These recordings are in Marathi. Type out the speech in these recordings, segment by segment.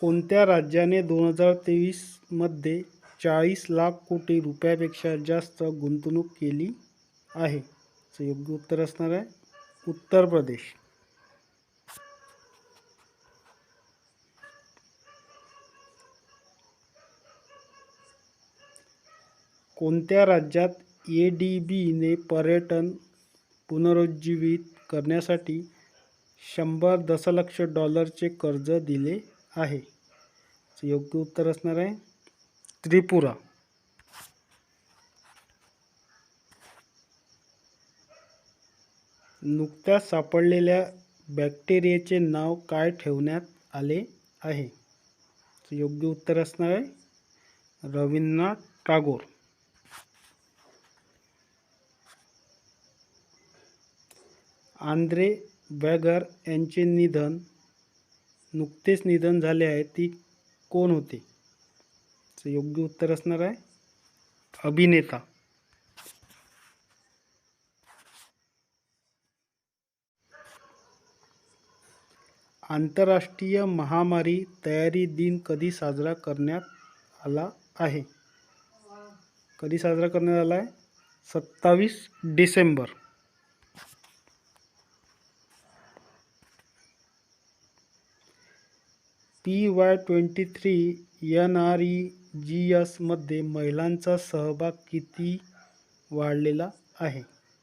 कोणत्या राज्याने दोन हजार तेवीसमध्ये चाळीस लाख कोटी रुपयापेक्षा जास्त गुंतवणूक केली आहे? योग्य उत्तर असणार आहे. उत्तर प्रदेश. कोणत्या राज्यात ए डी बीने पर्यटन पुनरुज्जीवित करण्यासाठी शंभर दशलक्ष डॉलरचे कर्ज दिले? आहे. योग्य उत्तर असणार आहे त्रिपुरा. नुकत्याच सापडलेल्या बॅक्टेरियाचे नाव काय ठेवण्यात आले आहे? योग्य उत्तर असणार आहे रवींद्रनाथ टागोर. आंद्रे बॅगर यांचे निधन नुकतेच निधन झाले आहे ती कोण होते? योग्य उत्तर असणार आहे अभिनेता. आंतरराष्ट्रीय महामारी तयारी दिन कधी साजरा करण्यात आला आहे? कधी साजरा करण्यात आला आहे? सत्तावीस December. P Y twenty three N R E G एसमध्ये महिलांचा सहभाग किती वाढलेला आहे?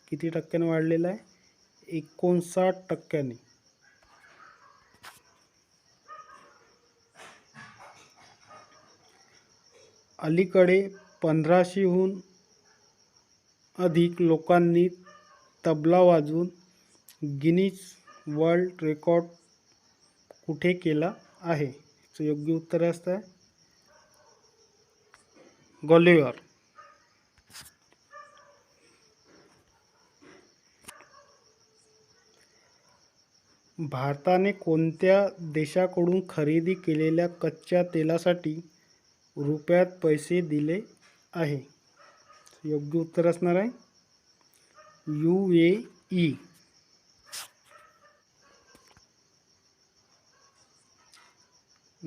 किती टक्क्याने वाढलेला आहे? एकोणसाठ टक्क्याने. अलीकडे पंधराशेहून अधिक लोकांनी तबला वाजवून गिनीज वर्ल्ड रेकॉर्ड कुठे केला? आहे. याचं योग्य उत्तर असतं आहे. भारताने कोणत्या देशाकडून खरेदी केलेल्या कच्च्या तेलासाठी रुपयात पैसे दिले आहे? योग्य उत्तर असणार आहे. U A E.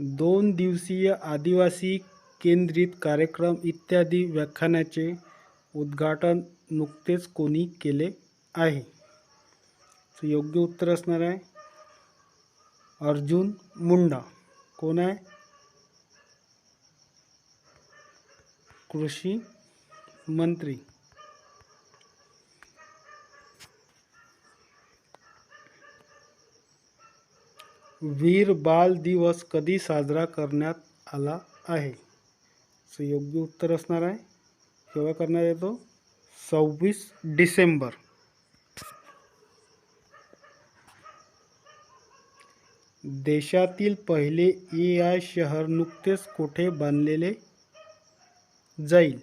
दोन दिवसीय आदिवासी केंद्रित कार्यक्रम इत्यादी व्याख्यानाचे उद्घाटन नुकतेच कोणी केले आहे? योग्य उत्तर असणार आहे अर्जुन मुंडा. कोण आहे? कृषी मंत्री. वीर बाल दिवस कधी साजरा करण्यात आला आहे? चं योग्य उत्तर असणार आहे. केव्हा करण्यात येतो? सव्वीस डिसेंबर. देशातील पहिले ए आय शहर नुकतेच कोठे बांधलेले जाईल?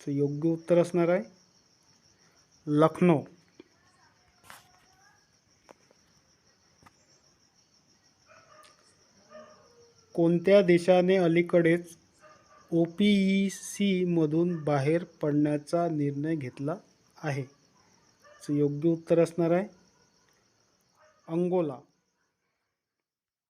चं योग्य उत्तर असणार आहे. लखनौ. कोणत्या देशाने अलीकडेच ओ पी ई सीमधून बाहेर पडण्याचा निर्णय घेतला आहे? चं योग्य उत्तर असणार आहे. अंगोला.